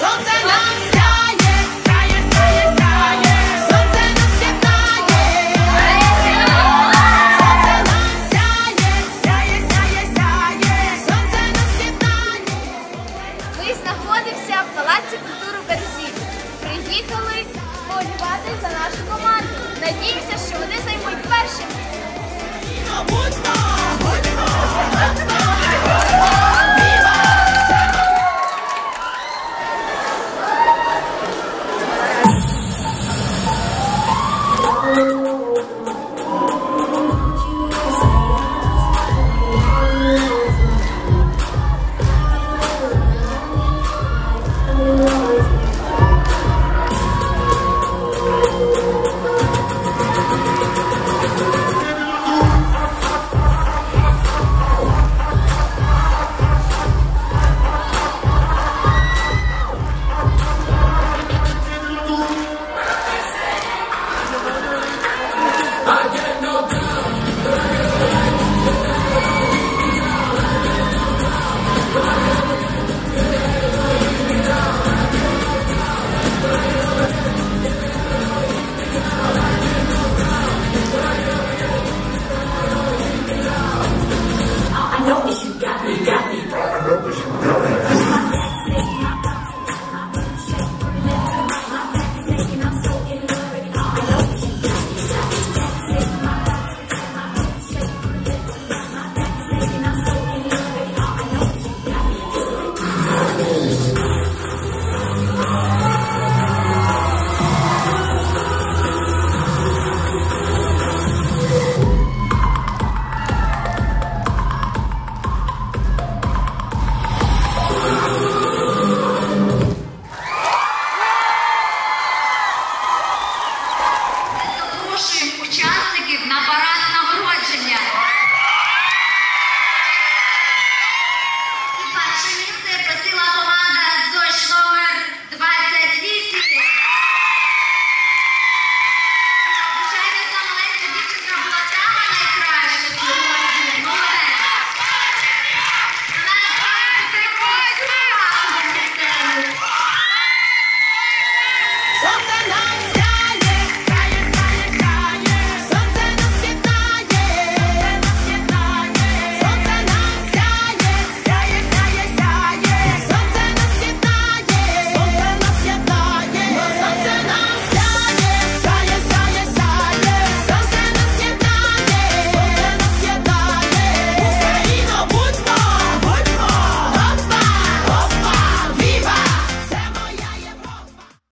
Сонце нам сяє, сяє, сонце нас єднає. Сонце нам сяє, сяє, сяє, сяє, сонце нас єднає. Ми знаходимося в Палаці культури Березі. Приїхали полювати за нашу команду. Надіємося, що вони займуть Proszę